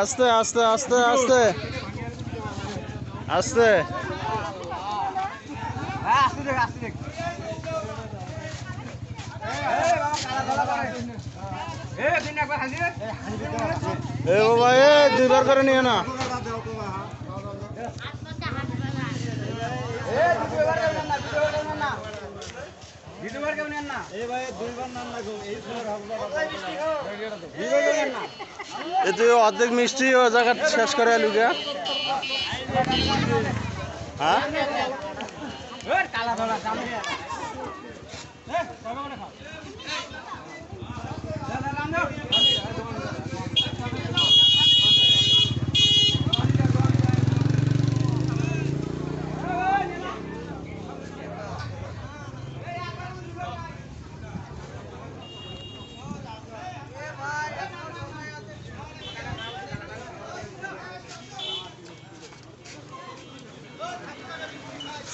আস্তে আস্তে আস্তে আস্তে। আস্তে। এ বাবা এ দুইবার করে নিও না। এ তুই অর্ধেক মিষ্টি ও জায়গা শেষ করে গা হ্যাঁ?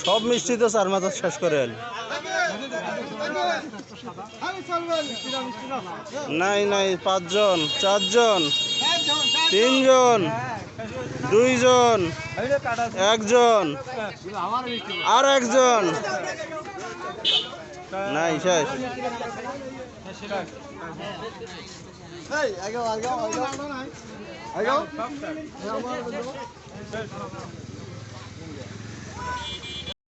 সব মিষ্টি তো চার মাথা শেষ করে আলু নাই নাই, পাঁচজন, চারজন, তিনজন, দুইজন, একজন, আর একজন। নাই, শেষ। আগে